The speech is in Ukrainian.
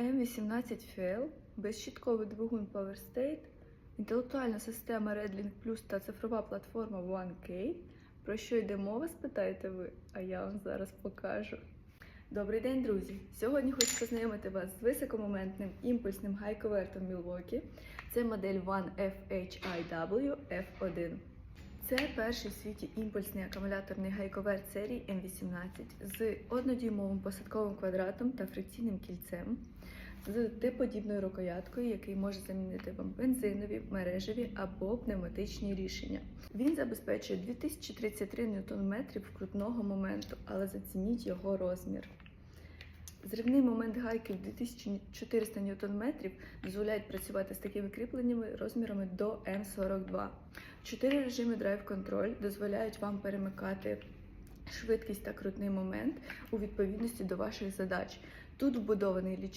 М18 Fail, безщітковий двигун Power State, інтелектуальна система Redlink Plus та цифрова платформа 1K. Про що йде мова, спитаєте ви, а я вам зараз покажу. Добрий день, друзі! Сьогодні хочу познайомити вас з високомоментним імпульсним гайковертом Milwaukee. Це модель One FHIW F1. Це перший в світі імпульсний акумуляторний гайковерт серії М18 з однодюймовим посадковим квадратом та фрикційним кільцем, з Т-подібною рукояткою, який може замінити вам бензинові, мережеві або пневматичні рішення. Він забезпечує 2033 Нм крутного моменту, але зацініть його розмір. Зривний момент гайки в 2400 Нм дозволяють працювати з такими кріпленнями розмірами до М42. Чотири режими Drive Control дозволяють вам перемикати швидкість та крутний момент у відповідності до ваших задач. Тут вбудований лічильник